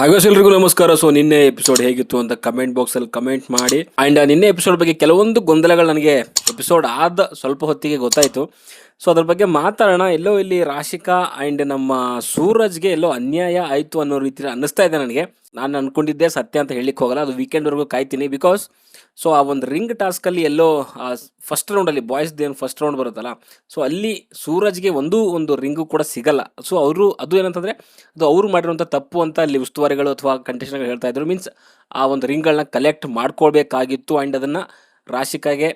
ಹಾಗಾಸ್ ಎಲ್ರಿಗೂ ನಮಸ್ಕಾರ. ಸೊ ನಿನ್ನೆ ಎಪಿಸೋಡ್ ಹೇಗಿತ್ತು ಅಂತ ಕಮೆಂಟ್ ಬಾಕ್ಸ್ ಅಲ್ಲಿ ಕಮೆಂಟ್ ಮಾಡಿ. ಅಂಡ್ ನಿನ್ನೆ ಎಪಿಸೋಡ್ ಬಗ್ಗೆ ಕೆಲವೊಂದು ಗೊಂದಲಗಳು ನನಗೆ ಎಪಿಸೋಡ್ ಆದ ಸ್ವಲ್ಪ ಹೊತ್ತಿಗೆ ಗೊತ್ತಾಯ್ತು. ಸೊ ಅದ್ರ ಬಗ್ಗೆ ಮಾತಾಡೋಣ. ಎಲ್ಲೋ ಇಲ್ಲಿ ರಾಶಿಕಾ ಅಂಡ್ ನಮ್ಮ ಸೂರಜ್ಗೆ ಎಲ್ಲೋ ಅನ್ಯಾಯ ಆಯ್ತು ಅನ್ನೋ ರೀತಿ ಅನ್ನಿಸ್ತಾ ಇದೆ ನನಗೆ. ನಾನು ಅನ್ಕೊಂಡಿದ್ದೆ ಸತ್ಯ ಅಂತ ಹೇಳಿಕ್ ಹೋಗಲ್ಲ. ಅದು ವೀಕೆಂಡ್ವರೆಗೂ ಕಾಯ್ತೀನಿ ಬಿಕಾಸ್ ಸೊ ಆ ಒಂದು ರಿಂಗ್ ಟಾಸ್ಕಲ್ಲಿ ಎಲ್ಲೋ ಫಸ್ಟ್ ರೌಂಡಲ್ಲಿ ಬಾಯ್ಸ್ದು ಏನು ಫಸ್ಟ್ ರೌಂಡ್ ಬರುತ್ತಲ್ಲ ಸೊ ಅಲ್ಲಿ ಸೂರಜ್ಗೆ ಒಂದು ಒಂದು ರಿಂಗು ಕೂಡ ಸಿಗಲ್ಲ. ಸೊ ಅವರು, ಅದು ಏನಂತಂದರೆ, ಅದು ಅವರು ಮಾಡಿರುವಂಥ ತಪ್ಪು ಅಂತ ಅಲ್ಲಿ ಉಸ್ತುವಾರಿಗಳು ಅಥವಾ ಕಂಟೆಸ್ಟೆಂಟ್ಗಳು ಹೇಳ್ತಾ ಇದ್ರು. ಮೀನ್ಸ್ ಆ ಒಂದು ರಿಂಗ್ಗಳನ್ನ ಕಲೆಕ್ಟ್ ಮಾಡ್ಕೊಳ್ಬೇಕಾಗಿತ್ತು ಆ್ಯಂಡ್ ಅದನ್ನು ರಾಶಿಕಾಗೆ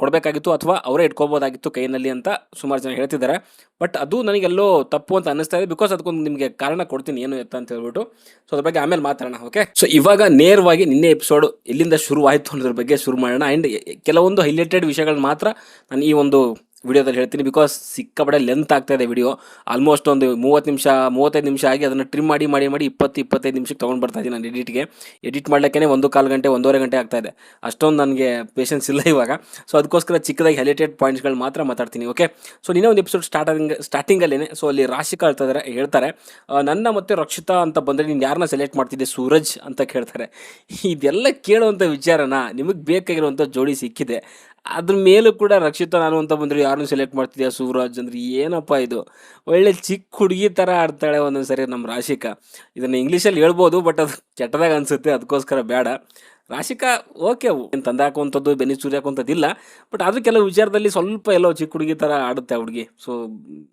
ಕೊಡಬೇಕಾಗಿತ್ತು ಅಥವಾ ಅವರೇ ಇಟ್ಕೋಬೋದಾಗಿತ್ತು ಕೈನಲ್ಲಿ ಅಂತ ಸುಮಾರು ಜನ ಹೇಳ್ತಿದ್ದಾರೆ. ಬಟ್ ಅದು ನನಗೆಲ್ಲೋ ತಪ್ಪು ಅಂತ ಅನ್ನಿಸ್ತಾ ಇದೆ ಬಿಕಾಸ್ ಅದಕ್ಕೊಂದು ನಿಮಗೆ ಕಾರಣ ಕೊಡ್ತೀನಿ ಏನು ಎತ್ತ ಅಂತ ಹೇಳ್ಬಿಟ್ಟು. ಸೊ ಅದ್ರ ಬಗ್ಗೆ ಆಮೇಲೆ ಮಾತಾಡೋಣ ಓಕೆ ಸೊ ಇವಾಗ ನೇರವಾಗಿ ನಿನ್ನೆ ಎಪಿಸೋಡ್ ಎಲ್ಲಿಂದ ಶುರುವಾಯಿತು ಅನ್ನೋದ್ರ ಬಗ್ಗೆ ಶುರು ಮಾಡೋಣ. ಆ್ಯಂಡ್ ಕೆಲವೊಂದು ಹೈಲೈಟೆಡ್ ವಿಷಯಗಳನ್ನ ಮಾತ್ರ ನಾನು ಈ ಒಂದು ವಿಡಿಯೋದಲ್ಲಿ ಹೇಳ್ತೀನಿ ಬಿಕಾಸ್ ಸಿಕ್ಕಾಪಡೆ ಲೆಂತ್ ಆಗ್ತಾ ಇದೆ ವಿಡಿಯೋ ಆಲ್ಮೋಸ್ಟ್ ಒಂದು ಮೂವತ್ತು ನಿಮಿಷ, ಮೂವತ್ತೈದು ನಿಮಿಷ ಆಗಿ ಅದನ್ನು ಟ್ರಿಮ್ ಮಾಡಿ ಮಾಡಿ ಮಾಡಿ ಇಪ್ಪತ್ತು, ಇಪ್ಪತ್ತೈದು ನಿಮಿಷಕ್ಕೆ ತೊಗೊಂಡು ಬರ್ತಾ ಇದ್ದೀನಿ ನಾನು ಎಡಿಟ್ಗೆ ಎಡಿಟ್ ಮಾಡ್ಲಿಕ್ಕೆ ಒಂದು ಕಾಲು ಗಂಟೆ, ಒಂದೂವರೆ ಗಂಟೆ ಆಗ್ತಾ ಇದೆ. ಅಷ್ಟೊಂದು ನನಗೆ ಪೇಷನ್ಸ್ ಇಲ್ಲ ಇವಾಗ. ಸೊ ಅದಕ್ಕೋಸ್ಕರ ಚಿಕ್ಕದಾಗಿ ಹೈಲೈಟೆಡ್ ಪಾಯಿಂಟ್ಸ್ಗಳು ಮಾತ್ರ ಮಾತಾಡ್ತೀನಿ ಓಕೆ ಸೊ ನಿನ್ನೆ ಒಂದು ಎಪಿಸೋಡ್ ಸ್ಟಾರ್ಟಿಂಗ್ ಸ್ಟಾರ್ಟಿಂಗಲ್ಲೇ ಸೊ ಅಲ್ಲಿ ರಾಶಿಕಾ ಇದ್ದಾರೆ ಹೇಳ್ತಾರೆ. ನನ್ನ ಮತ್ತು ರಕ್ಷಿತಾ ಅಂತ ಬಂದರೆ ನೀನು ಯಾರನ್ನ ಸೆಲೆಕ್ಟ್ ಮಾಡ್ತಿದ್ದೆ? ಸೂರಜ್ ಅಂತ ಕೇಳ್ತಾರೆ. ಇದೆಲ್ಲ ಕೇಳುವಂಥ ವಿಚಾರನ ನಿಮಗೆ ಬೇಕಾಗಿರುವಂಥ ಜೋಡಿ ಸಿಕ್ಕಿದೆ. ಅದ್ರ ಮೇಲೂ ಕೂಡ ರಕ್ಷಿತಾ ನಾನು ಅಂತ ಬಂದರೆ ಯಾರನ್ನು ಸೆಲೆಕ್ಟ್ ಮಾಡ್ತಿದ್ಯಾ ಸೂರಜ್ ಅಂದ್ರೆ ಏನಪ್ಪ ಇದು? ಒಳ್ಳೆ ಚಿಕ್ಕ ಹುಡುಗಿ ಥರ ಆಡ್ತಾಳೆ ಒಂದೊಂದು ಸರಿ ನಮ್ಮ ರಾಶಿಕಾ. ಇದನ್ನು ಇಂಗ್ಲೀಷಲ್ಲಿ ಹೇಳ್ಬೋದು ಬಟ್ ಅದು ಕೆಟ್ಟದಾಗ ಅನಿಸುತ್ತೆ, ಅದಕ್ಕೋಸ್ಕರ ಬೇಡ. ರಾಶಿಕಾ ಓಕೆ ಏನು ತಂದೆ ಹಾಕುವಂಥದ್ದು, ಬೆನ್ನಿ ಚೂರಿ ಹಾಕುವಂಥದ್ದಿಲ್ಲ ಬಟ್ ಆದರೂ ಕೆಲವು ವಿಚಾರದಲ್ಲಿ ಸ್ವಲ್ಪ ಎಲ್ಲೋ ಚಿಕ್ಕ ಹುಡುಗಿ ಥರ ಆಡುತ್ತೆ ಹುಡುಗಿ. ಸೊ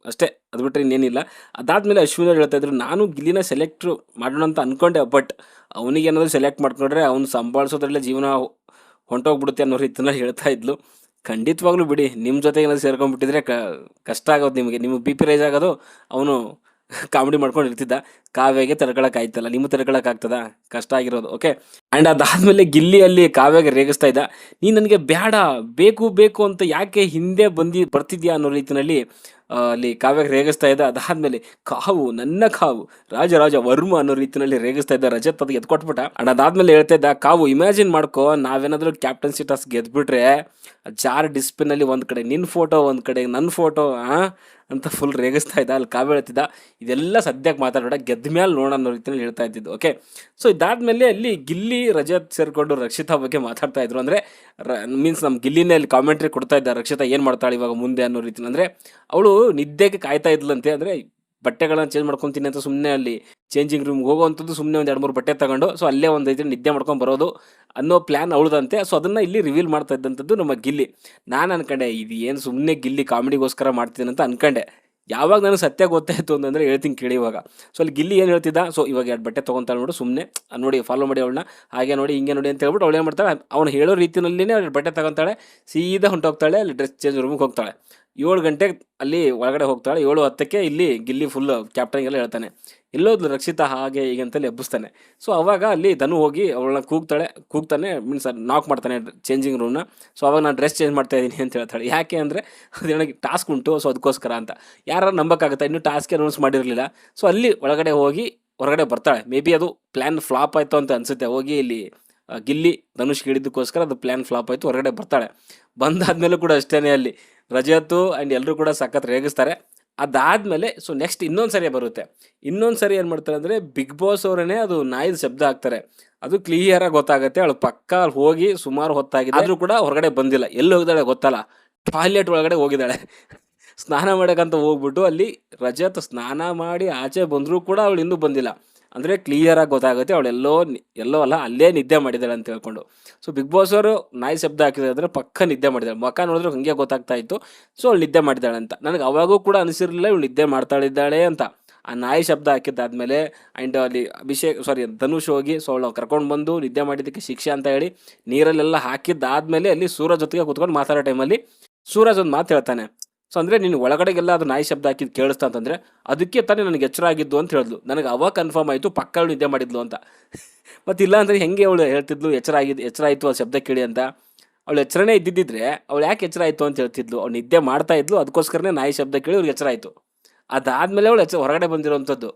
ಅಷ್ಟೇ, ಅದು ಬಿಟ್ಟರೆ ಇನ್ನೇನಿಲ್ಲ. ಅದಾದಮೇಲೆ ಅಶ್ವಿನ್ ಹೇಳ್ತಾ ಇದ್ರು, ನಾನು ಗಿಲ್ಲಿನ ಸೆಲೆಕ್ಟ್ ಮಾಡೋಣ ಅಂತ ಅಂದ್ಕೊಂಡೆ ಬಟ್ ಅವನಿಗೆ ಏನಾದರೂ ಸೆಲೆಕ್ಟ್ ಮಾಡ್ಕೊಂಡ್ರೆ, ಅವ್ನು ಸಂಭಾಳಿಸೋದ್ರಲ್ಲೇ ಜೀವನ ಹೊಂಟೋಗ್ಬಿಡುತ್ತೆ ಅನ್ನೋ ರೀತಿನಲ್ಲಿ ಹೇಳ್ತಾ ಇದ್ಲು. ಖಂಡಿತವಾಗ್ಲೂ ಬಿಡಿ ನಿಮ್ಮ ಜೊತೆ ಏನಾದ್ರು ಸೇರ್ಕೊಂಡ್ಬಿಟ್ಟಿದ್ರೆ ಕ ಕಷ್ಟ ಆಗೋದು ನಿಮಗೆ. ನಿಮ್ಮ ಬಿ ಪಿ ರೈಸ್ ಆಗೋದು ಅವನು ಕಾಮಿಡಿ ಮಾಡ್ಕೊಂಡು ಇರ್ತಿದ್ದ. ಕಾವ್ಯಗೆ ಆಯ್ತಲ್ಲ ನಿಮ್ಮ ತಡ್ಕೊಳಕ್ ಆಗ್ತದ? ಕಷ್ಟ ಆಗಿರೋದು ಓಕೆ ಆ್ಯಂಡ್ ಅದಾದ್ಮೇಲೆ ಗಿಲ್ಲಿ ಅಲ್ಲಿ ಕಾವ್ಯಗೆ ರೇಗಿಸ್ತಾ ಇದ್ದ. ನೀ ನನಗೆ ಬೇಡ ಬೇಕು ಬೇಕು ಅಂತ ಯಾಕೆ ಹಿಂದೆ ಬಂದು ಬರ್ತಿದ್ಯಾ ಅನ್ನೋ ರೀತಿನಲ್ಲಿ ಆ, ಅಲ್ಲಿ ಕಾವ್ಯಕ್ಕೆ ರೇಗಿಸ್ತಾ ಇದ್ದ. ಅದಾದ್ಮೇಲೆ ಕಾವು, ನನ್ನ ಕಾವು, ರಾಜರಾಜ ವರ್ಮ ಅನ್ನೋ ರೀತಿಯಲ್ಲಿ ರೇಗಿಸ್ತಾ ಇದ್ದ ರಜತ್ ಅದು ಎತ್ಕೊಟ್ಬಿಟ್ಟ. ಅಂಡ್ ಅದಾದ್ಮೇಲೆ ಹೇಳ್ತಾ ಇದ್ದ, ಕಾವು ಇಮ್ಯಾಜಿನ್ ಮಾಡ್ಕೋ, ನಾವೇನಾದ್ರೂ ಕ್ಯಾಪ್ಟನ್ಸಿ ಟಾಸ್ ಗೆದ್ಬಿಟ್ರೆ, ಜಾರ್ ಡಿಸ್ಪ್ಲೇನಲ್ಲಿ ಒಂದು ಕಡೆ ನಿನ್ನ ಫೋಟೋ ಒಂದು ಕಡೆ ನನ್ನ ಫೋಟೋ ಆ? ಅಂತ ಫುಲ್ ರೇಗಿಸ್ತಾ ಇದ್ದ. ಅಲ್ಲಿ ಕಾವ್ಯ ಹೇಳ್ತಿದ್ದ, ಇದೆಲ್ಲ ಸದ್ಯಕ್ಕೆ ಮಾತಾಡೋಣ ಗೆದ್ದ ಮೇಲೆ ನೋಡೋಣ ಅನ್ನೋ ರೀತಿಯಲ್ಲಿ ಹೇಳ್ತಾ ಇದ್ದಿದ್ದು. ಓಕೆ ಸೊ ಇದಾದ್ಮೇಲೆ ಅಲ್ಲಿ ಗಿಲ್ಲಿ, ರಜತ್ ಸೇರಿಕೊಂಡು ರಕ್ಷಿತಾ ಬಗ್ಗೆ ಮಾತಾಡ್ತಾ ಇದ್ರು. ಅಂದರೆ ಮೀನ್ಸ್ ನಮ್ಮ ಗಿಲ್ಲಿನೇ ಅಲ್ಲಿ ಕಾಮೆಂಟ್ರಿ ಕೊಡ್ತಾ ಇದ್ದ ರಕ್ಷಿತಾ ಏನು ಮಾಡ್ತಾಳೆ ಇವಾಗ ಮುಂದೆ ಅನ್ನೋ ರೀತಿ ಅಂದರೆ, ಅವಳು ನಿದ್ದೆಗೆ ಕಾಯ್ತಾ ಇದ್ಲಂತೆ. ಅಂದರೆ ಬಟ್ಟೆಗಳನ್ನ ಚೇಂಜ್ ಮಾಡ್ಕೊತೀನಿ ಅಂತ ಸುಮ್ಮನೆ ಅಲ್ಲಿ ಚೇಂಜಿಂಗ್ ರೂಮ್ಗೆ ಹೋಗುವಂಥದ್ದು ಸುಮ್ಮನೆ ಒಂದು ಎರಡು ಮೂರು ಬಟ್ಟೆ ತಗೊಂಡು ಸೊ ಅಲ್ಲೇ ಒಂದು ಐದು ನಿದ್ದೆ ಮಾಡ್ಕೊಂಡು ಬರೋದು ಅನ್ನೋ ಪ್ಲ್ಯಾನ್ ಅವಳದಂತೆ. ಸೊ ಅದನ್ನು ಇಲ್ಲಿ ರಿವೀಲ್ ಮಾಡ್ತಾ ಇದ್ದಂಥದ್ದು ನಮ್ಮ ಗಿಲ್ಲಿ. ನಾನು ಅನ್ಕೊಂಡೆ, ಇದು ಏನು ಸುಮ್ಮನೆ ಗಿಲ್ಲಿ ಕಾಮಿಡಿಗೋಸ್ಕರ ಮಾಡ್ತೀನಿ ಅಂತ ಅನ್ಕೊಂಡೆ. ಯಾವಾಗ ನನಗೆ ಸತ್ಯ ಗೊತ್ತಾಯ್ತು ಅಂತಂದರೆ ಹೇಳ್ತೀನಿ ಕೇಳಿ ಇವಾಗ. ಸೊ ಅಲ್ಲಿ ಗಿಲ್ಲಿ ಏನು ಹೇಳ್ತಿದ್ದ? ಸೊ ಇವಾಗ ಎರಡು ಬಟ್ಟೆ ತೊಗೊತಾಳೆ ನೋಡು ಸುಮ್ಮನೆ ನೋಡಿ ಫಾಲೋ ಮಾಡಿ ಅವಳನ್ನ. ಹಾಗೆ ನೋಡಿ, ಹಿಂಗೆ ನೋಡಿ ಅಂತ ಹೇಳ್ಬಿಟ್ಟು ಅವಳು ಏನು ಮಾಡ್ತಾಳೆ? ಅವ್ನು ಹೇಳೋ ರೀತಿಯಲ್ಲಿನೇ ಅವ್ಳು ಬಟ್ಟೆ ತಗೊತಾಳೆ. ಸೀದಾ ಹೊಂಟೋಗ್ತಾಳೆ, ಅಲ್ಲಿ ಡ್ರೆಸ್ ಚೇಂಜ್ ರೂಮ್ಗೆ ಹೋಗ್ತಾಳೆ. ಏಳು ಗಂಟೆಗೆ ಅಲ್ಲಿ ಒಳಗಡೆ ಹೋಗ್ತಾಳೆ. ಏಳು ಹತ್ತಕ್ಕೆ ಇಲ್ಲಿ ಗಿಲ್ಲಿ ಫುಲ್ ಕ್ಯಾಪ್ಟನ್ಗೆಲ್ಲ ಹೇಳ್ತಾನೆ. ಎಲ್ಲೋದ್ಲು ರಕ್ಷಿತಾ ಹಾಗೆ ಹೀಗೆ ಅಂತಲ್ಲಿ ಎಬ್ಬಿಸ್ತಾನೆ. ಸೊ ಅವಾಗ ಅಲ್ಲಿ ಧನು ಹೋಗಿ ಅವಳನ್ನ ಕೂಗ್ತಾಳೆ. ಕೂಗ್ತಾನೆ ಮೀನ್ಸ್ ನಾಕ್ ಮಾಡ್ತಾನೆ ಚೇಂಜಿಂಗ್ ರೂಮ್ನ ಸೊ ಅವಾಗ ನಾನು ಡ್ರೆಸ್ ಚೇಂಜ್ ಮಾಡ್ತಾ ಇದ್ದೀನಿ ಅಂತ ಹೇಳ್ತಾಳೆ. ಯಾಕೆ ಅಂದರೆ ಅದು ನನಗೆ ಟಾಸ್ಕ್ ಉಂಟು ಸೊ ಅದಕ್ಕೋಸ್ಕರ ಅಂತ. ಯಾರು ನಂಬಕ್ಕಾಗುತ್ತೆ? ಇನ್ನೂ ಟಾಸ್ಕ್ ಅನೌನ್ಸ್ ಮಾಡಿರಲಿಲ್ಲ. ಸೊ ಅಲ್ಲಿ ಒಳಗಡೆ ಹೋಗಿ ಹೊರಗಡೆ ಬರ್ತಾಳೆ. ಮೇ ಬಿ ಅದು ಪ್ಲ್ಯಾನ್ ಫ್ಲಾಪ್ ಆಯಿತು ಅಂತ ಅನಿಸುತ್ತೆ. ಹೋಗಿ ಇಲ್ಲಿ ಗಿಲ್ಲಿ ಧನುಷ್ ಹಿಡಿದಕ್ಕೋಸ್ಕರ ಅದು ಪ್ಲ್ಯಾನ್ ಫ್ಲಾಪ್ ಆಯಿತು. ಹೊರಗಡೆ ಬರ್ತಾಳೆ. ಬಂದಾದ್ಮೇಲೂ ಕೂಡ ಅಷ್ಟೇ ಅಲ್ಲಿ. ರಜತು ಆ್ಯಂಡ್ ಎಲ್ಲರೂ ಕೂಡ ಸಖತ್ ರೇಗಿಸ್ತಾರೆ. ಅದಾದಮೇಲೆ ಸೊ ನೆಕ್ಸ್ಟ್ ಇನ್ನೊಂದು ಸರಿ ಬರುತ್ತೆ. ಇನ್ನೊಂದು ಸರಿ ಏನು ಮಾಡ್ತಾರೆ ಅಂದರೆ ಬಿಗ್ ಬಾಸ್ ಅವರೇ ಅದು ನಾಯಿದ ಶಬ್ದ ಹಾಕ್ತಾರೆ. ಅದು ಕ್ಲಿಯರಾಗಿ ಗೊತ್ತಾಗುತ್ತೆ, ಅವಳು ಪಕ್ಕ ಹೋಗಿ ಸುಮಾರು ಹೊತ್ತಾಗಿದೆ. ಆದರೂ ಕೂಡ ಹೊರಗಡೆ ಬಂದಿಲ್ಲ. ಎಲ್ಲಿ ಹೋಗಿದ್ದಾಳೆ ಗೊತ್ತಲ್ಲ. ಟಾಯ್ಲೆಟ್ ಒಳಗಡೆ ಹೋಗಿದ್ದಾಳೆ. ಸ್ನಾನ ಮಾಡೋಕ್ಕಂತ ಹೋಗ್ಬಿಟ್ಟು ಅಲ್ಲಿ ರಜತ್ ಸ್ನಾನ ಮಾಡಿ ಆಚೆ ಬಂದರೂ ಕೂಡ ಅವಳು ಇನ್ನೂ ಬಂದಿಲ್ಲ. ಅಂದರೆ ಕ್ಲಿಯರಾಗಿ ಗೊತ್ತಾಗುತ್ತೆ. ಅವಳೆಲ್ಲೋ ಎಲ್ಲೋ ಅಲ್ಲ, ಅಲ್ಲೇ ನಿದ್ದೆ ಮಾಡಿದ್ದಾಳೆ ಅಂತ ಹೇಳ್ಕೊಂಡು. ಸೊ ಬಿಗ್ ಬಾಸ್ ಅವರು ನಾಯಿ ಶಬ್ದ ಹಾಕಿದ್ರೆ ಅಂದರೆ ಪಕ್ಕ ನಿದ್ದೆ ಮಾಡಿದ್ದಾಳೆ. ಮಕ್ಕ ನೋಡಿದ್ರೆ ಹಂಗೆ ಗೊತ್ತಾಗ್ತಾ ಇತ್ತು. ಸೊ ಅವಳು ನಿದ್ದೆ ಮಾಡಿದ್ದಾಳೆ ಅಂತ. ನನಗೆ ಅವಾಗೂ ಕೂಡ ಅನಿಸಿರಲಿಲ್ಲ, ಇವಳು ನಿದ್ದೆ ಮಾಡ್ತಾಳಿದ್ದಾಳೆ ಅಂತ. ಆ ನಾಯಿ ಶಬ್ದ ಹಾಕಿದ್ದಾದ್ಮೇಲೆ ಆ್ಯಂಡ್ ಅಲ್ಲಿ ಅಭಿಷೇಕ್ ಸಾರಿ ಧನುಷ್ ಹೋಗಿ ಸೊ ಅವಳು ಕರ್ಕೊಂಡು ಬಂದು ನಿದ್ದೆ ಮಾಡಿದ್ದಕ್ಕೆ ಶಿಕ್ಷೆ ಅಂತ ಹೇಳಿ ನೀರಲ್ಲೆಲ್ಲ ಹಾಕಿದ್ದಾದ್ಮೇಲೆ ಅಲ್ಲಿ ಸೂರಜ್ ಜೊತೆಗೆ ಕೂತ್ಕೊಂಡು ಮಾತಾಡೋ ಟೈಮಲ್ಲಿ ಸೂರಜ್ ಒಂದು ಮಾತು ಹೇಳ್ತಾನೆ. ಸೊ ಅಂದರೆ ನೀನು ಒಳಗಡೆಗೆಲ್ಲ ಅದು ನಾಯಿ ಶಬ್ದ ಹಾಕಿದ್ದು ಕೇಳಿಸ್ತಾ ಅಂತಂದರೆ ಅದಕ್ಕೆ ತಾನೇ ನನಗೆ ಎಚ್ಚರ ಆಗಿದ್ದು ಅಂತ ಹೇಳಿದ್ಲು. ನನಗೆ ಅವಾಗ ಕನ್ಫರ್ಮ್ ಆಯಿತು, ಪಕ್ಕ ನಿದ್ದೆ ಮಾಡಿದ್ಲು ಅಂತ. ಮತ್ತು ಇಲ್ಲ ಅಂದರೆ ಹೆಂಗೆ ಅವಳು ಹೇಳ್ತಿದ್ಲು, ಎಚ್ಚರ ಆಗಿದ್ದು ಎಚ್ಚರ ಆಯಿತು ಆ ಶಬ್ದ ಕೇಳಿ ಅಂತ. ಅವಳು ಎಚ್ಚರನೇ ಇದ್ದಿದ್ದರೆ ಅವಳು ಯಾಕೆ ಎಚ್ಚರ ಆಯಿತು ಅಂತ ಹೇಳ್ತಿದ್ಲು. ಅವ್ಳು ನಿದ್ದೆ ಮಾಡ್ತಾ ಇದ್ಲು, ಅದಕ್ಕೋಸ್ಕರನೇ ನಾಯಿ ಶಬ್ದ ಕೇಳಿ ಅವ್ರಿಗೆ ಎಚ್ಚರ ಆಯಿತು. ಅದಾದಮೇಲೆ ಅವಳು ಎಚ್ಚ, ಹೊರಗಡೆ ಬಂದಿರೋವಂಥದ್ದು